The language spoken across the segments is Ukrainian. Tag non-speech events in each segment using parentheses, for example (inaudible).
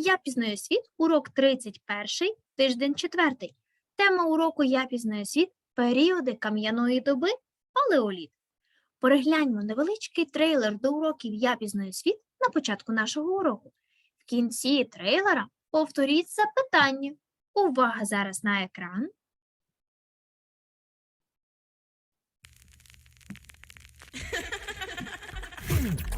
Я пізнаю світ, урок 31, тиждень 4. Тема уроку Я пізнаю світ періоди кам'яної доби палеоліт. Перегляньмо невеличкий трейлер до уроків Я пізнаю світ на початку нашого уроку. В кінці трейлера повторіть запитання. Увага зараз на екран. (laughs)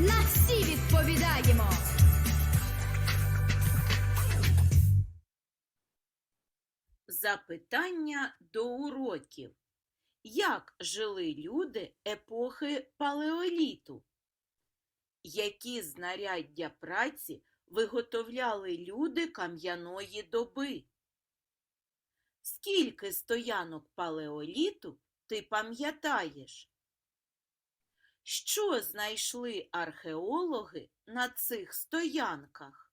на всі відповідаємо. Запитання до уроків. Як жили люди епохи палеоліту? Які знаряддя праці виготовляли люди кам'яної доби? Скільки стоянок палеоліту ти пам'ятаєш? Що знайшли археологи на цих стоянках?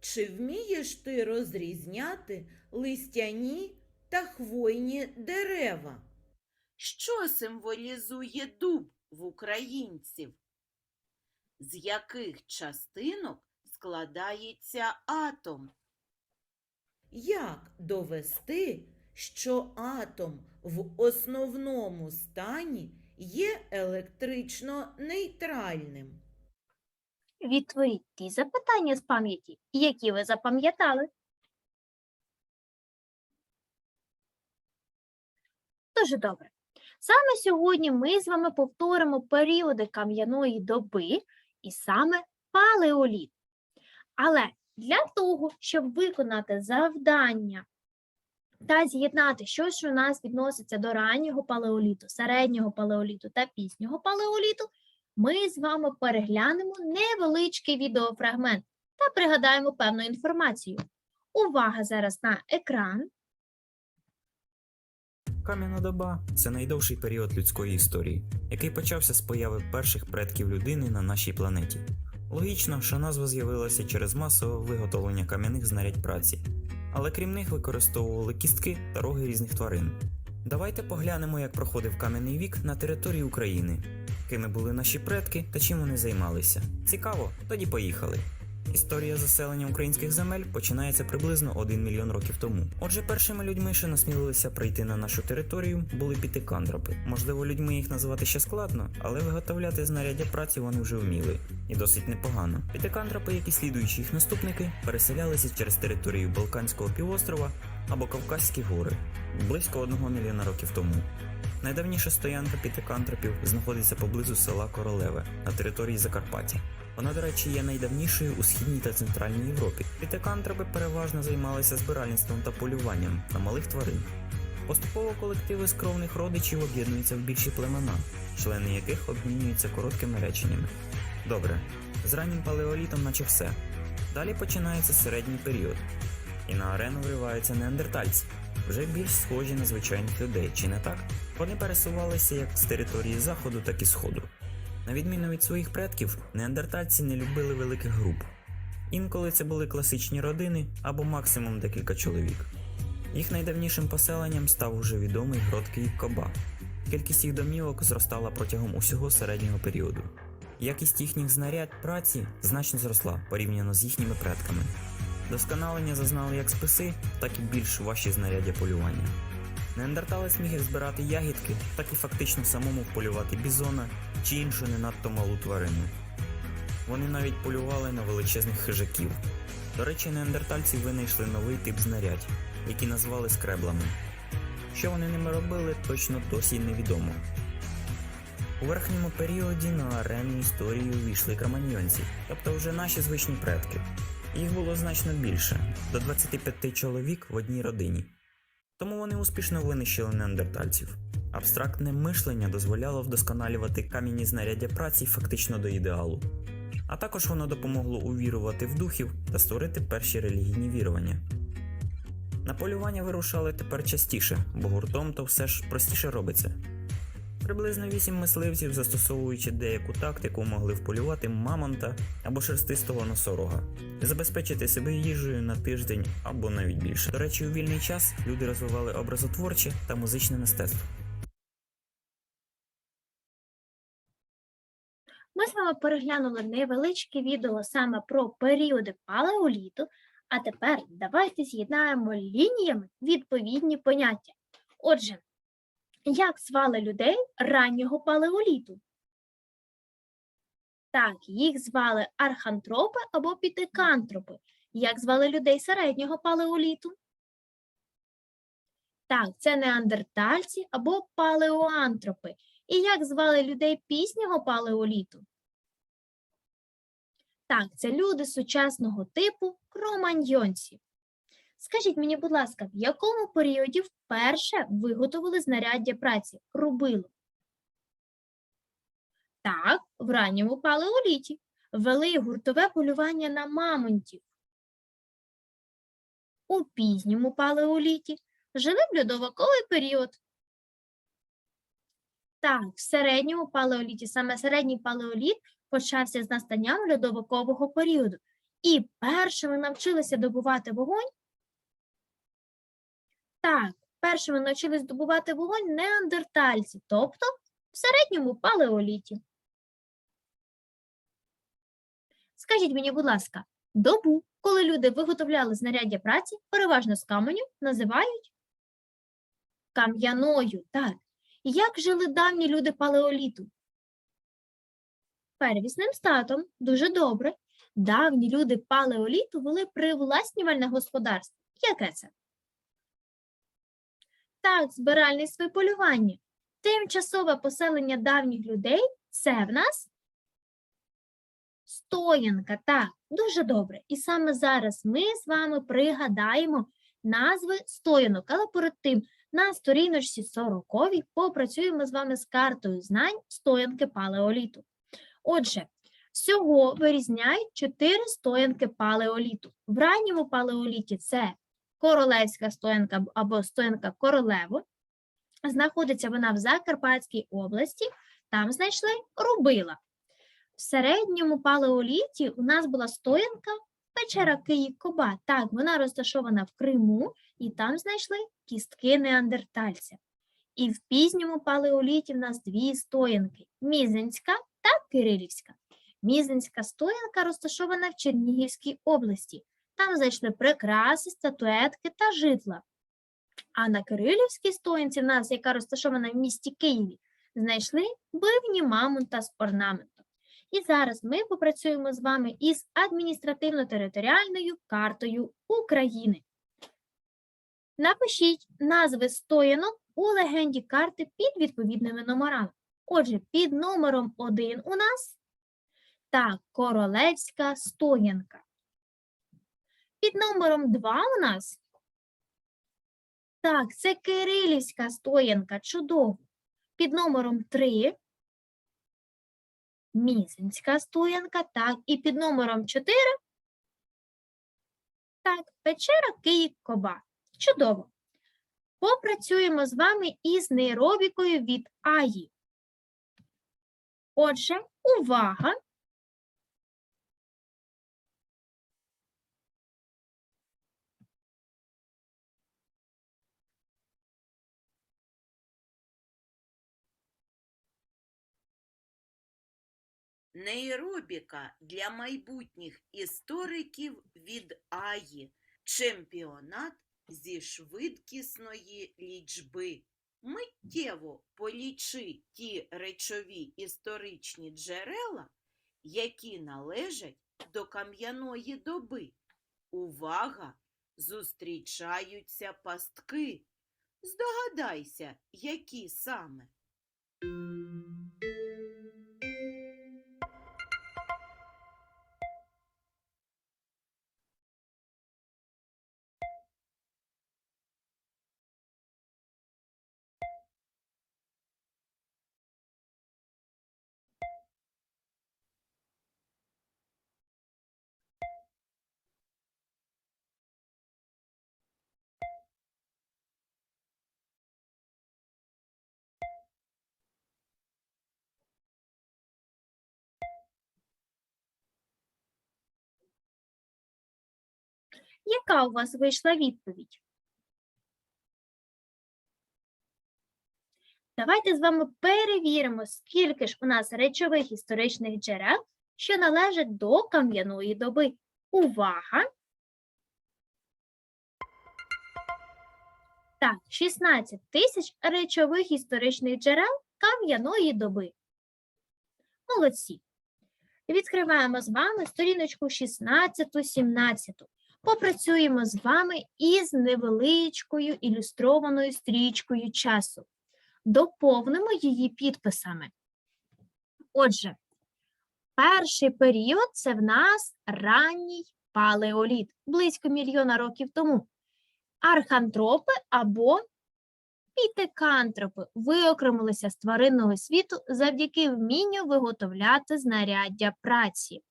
Чи вмієш ти розрізняти листяні та хвойні дерева? Що символізує дуб в українців? З яких частинок складається атом? Як довести, що атом в основному стані є електрично нейтральним? Відтворіть ті запитання з пам'яті, які ви запам'ятали. Дуже добре. Саме сьогодні ми з вами повторимо періоди кам'яної доби і саме палеоліт. Але для того, щоб виконати завдання та з'єднати щось, що у нас відноситься до раннього палеоліту, середнього палеоліту та пізнього палеоліту, ми з вами переглянемо невеличкий відеофрагмент та пригадаємо певну інформацію. Увага зараз на екран. Кам'яна доба це найдовший період людської історії, який почався з появи перших предків людини на нашій планеті. Логічно, що назва з'явилася через масове виготовлення кам'яних знарядь праці, але крім них використовували кістки та роги різних тварин. Давайте поглянемо, як проходив кам'яний вік на території України, кими були наші предки та чим вони займалися. Цікаво? Тоді поїхали. Історія заселення українських земель починається приблизно 1 мільйон років тому. Отже, першими людьми, що насмілилися прийти на нашу територію, були пітикантропи. Можливо, людьми їх називати ще складно, але виготовляти знаряддя праці вони вже вміли, і досить непогано. Пітикантропи, як і слідуючі їх наступники, переселялися через територію Балканського півострова або Кавказькі гори близько 1 мільйона років тому. Найдавніша стоянка пітикантропів знаходиться поблизу села Королеве на території Закарпаття. Вона, до речі, є найдавнішою у східній та центральній Європі. Пітикантропи переважно займалися збиральництвом та полюванням на малих тварин. Поступово колективи з кровних родичів об'єднуються в більші племена, члени яких обмінюються короткими реченнями. Добре, з раннім палеолітом наче все. Далі починається середній період, і на арену вриваються неандертальці, вже більш схожі на звичайних людей, чи не так? Вони пересувалися як з території заходу, так і сходу. На відміну від своїх предків, неандертальці не любили великих груп. Інколи це були класичні родини або максимум декілька чоловік. Їх найдавнішим поселенням став уже відомий грот Київ-Коба. Кількість їх домівок зростала протягом усього середнього періоду. Якість їхніх знарядь праці значно зросла порівняно з їхніми предками. Досконалення зазнали як списи, так і більш важчі знаряддя полювання. Неандерталець міг збирати ягідки, так і фактично самому полювати бізона чи іншу не надто малу тварину. Вони навіть полювали на величезних хижаків. До речі, неандертальці винайшли новий тип знарядь, які назвали скреблами. Що вони ними робили, точно досі невідомо. У верхньому періоді на арену історії увійшли кроманьйонці, тобто вже наші звичні предки. Їх було значно більше до 25 чоловік в одній родині. Тому вони успішно винищили неандертальців. Абстрактне мишлення дозволяло вдосконалювати кам'яні знаряддя праці фактично до ідеалу. А також воно допомогло увірувати в духів та створити перші релігійні вірування. На полювання вирушали тепер частіше, бо гуртом то все ж простіше робиться. Приблизно вісім мисливців, застосовуючи деяку тактику, могли вполювати мамонта або шерстистого носорога, забезпечити себе їжею на тиждень або навіть більше. До речі, у вільний час люди розвивали образотворче та музичне мистецтво. Ми з вами переглянули невеличке відео саме про періоди палеоліту, а тепер давайте з'єднаємо лініями відповідні поняття. Отже, як звали людей раннього палеоліту? Так, їх звали архантропи або пітекантропи. Як звали людей середнього палеоліту? Так, це неандертальці або палеоантропи. І як звали людей пізнього палеоліту? Так, це люди сучасного типу кроманьйонці. Скажіть мені, будь ласка, в якому періоді вперше виготовили знаряддя праці рубило? Так, в ранньому палеоліті вели гуртове полювання на мамонтів. У пізньому палеоліті жили в льодовиковий період. Так, в середньому палеоліті, саме середній палеоліт почався з настанням льодовикового періоду. І першими навчилися добувати вогонь. Так, першими навчились добувати вогонь неандертальці, тобто в середньому палеоліті. Скажіть мені, будь ласка, добу, коли люди виготовляли знаряддя праці, переважно з каменю, називають кам'яною. Так. Як жили давні люди палеоліту? Первісним статом дуже добре. Давні люди палеоліту вели привласнювальне господарство. Яке це? Так, збиральництво і полювання. Тимчасове поселення давніх людей це в нас стоянка. Так, дуже добре. І саме зараз ми з вами пригадаємо назви стоянок. Але перед тим на сторіночці 40 попрацюємо з вами з картою знань стоянки палеоліту. Отже, всього вирізняють чотири стоянки палеоліту. В ранньому палеоліті це королевська стоянка або стоянка королево. Знаходиться вона в Закарпатській області, там знайшли рубила. В середньому палеоліті у нас була стоянка печера Київ-Коба. Так, вона розташована в Криму, і там знайшли кістки неандертальця. І в пізньому палеоліті в нас дві стоянки Мізинська Кирилівська. Мізинська стоянка розташована в Чернігівській області. Там знайшли прикраси, статуетки та житла. А на Кирилівській стоянці, нас, яка розташована в місті Києві, знайшли бивні мамонта з орнаментом. І зараз ми попрацюємо з вами із адміністративно-територіальною картою України. Напишіть назви стоянок у легенді карти під відповідними номерами. Отже, під номером 1 у нас так, королевська стоянка. Під номером 2 у нас так, це кирилівська стоянка. Чудово. Під номером 3 Мізинська стоянка, так, і під номером 4 так, печера Київ-Коба. Чудово. Попрацюємо з вами із нейробікою від Аї. Отже, увага! Нейробіка для майбутніх істориків від Аї. Чемпіонат зі швидкісної лічби. Миттєво полічи ті речові історичні джерела, які належать до кам'яної доби. Увага! Зустрічаються пастки. Здогадайся, які саме. Яка у вас вийшла відповідь? Давайте з вами перевіримо, скільки ж у нас речових історичних джерел, що належать до кам'яної доби. Увага! Так, 16 тисяч речових історичних джерел кам'яної доби. Молодці. Відкриваємо з вами сторіночку 16-17. Попрацюємо з вами із невеличкою ілюстрованою стрічкою часу. Доповнимо її підписами. Отже, перший період це в нас ранній палеоліт, близько мільйона років тому. Архантропи або пітекантропи виокремилися з тваринного світу завдяки вмінню виготовляти знаряддя праці.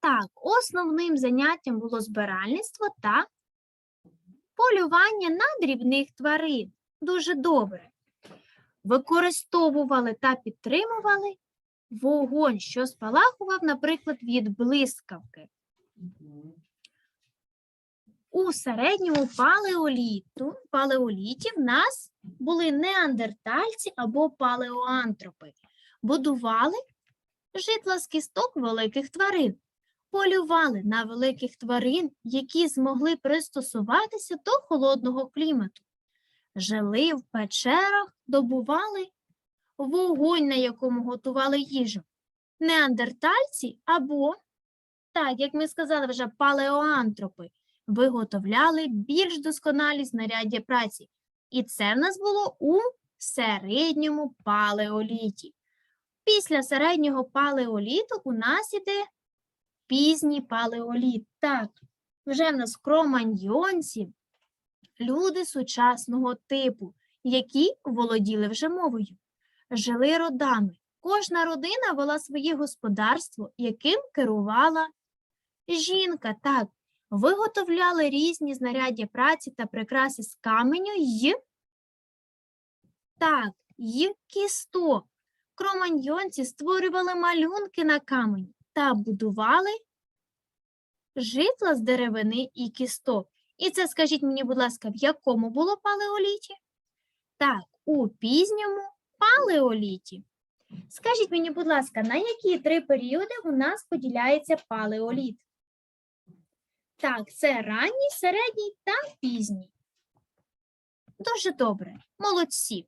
Так, основним заняттям було збиральництво та полювання на дрібних тварин. Дуже добре. Використовували та підтримували вогонь, що спалахував, наприклад, від блискавки. У середньому палеоліту, палеоліті в нас були неандертальці або палеоантропи. Будували житла з кісток великих тварин полювали на великих тварин, які змогли пристосуватися до холодного клімату. Жили в печерах, добували вогонь, на якому готували їжу. Неандертальці або, так, як ми сказали вже, палеоантропи, виготовляли більш досконалі знаряддя праці. І це в нас було у середньому палеоліті. Після середнього палеоліту у нас іде пізній палеоліт. Так, вже в нас кроманьйонці люди сучасного типу, які володіли вже мовою, жили родами. Кожна родина вела своє господарство, яким керувала жінка. Так, виготовляли різні знаряддя праці та прикраси з каменю й так, й кісток. Кроманьйонці створювали малюнки на камені та будували житла з деревини і кісток. І це скажіть мені, будь ласка, в якому було палеоліті? Так, у пізньому палеоліті. Скажіть мені, будь ласка, на які три періоди у нас поділяється палеоліт? Так, це ранній, середній та пізній. Дуже добре, молодці.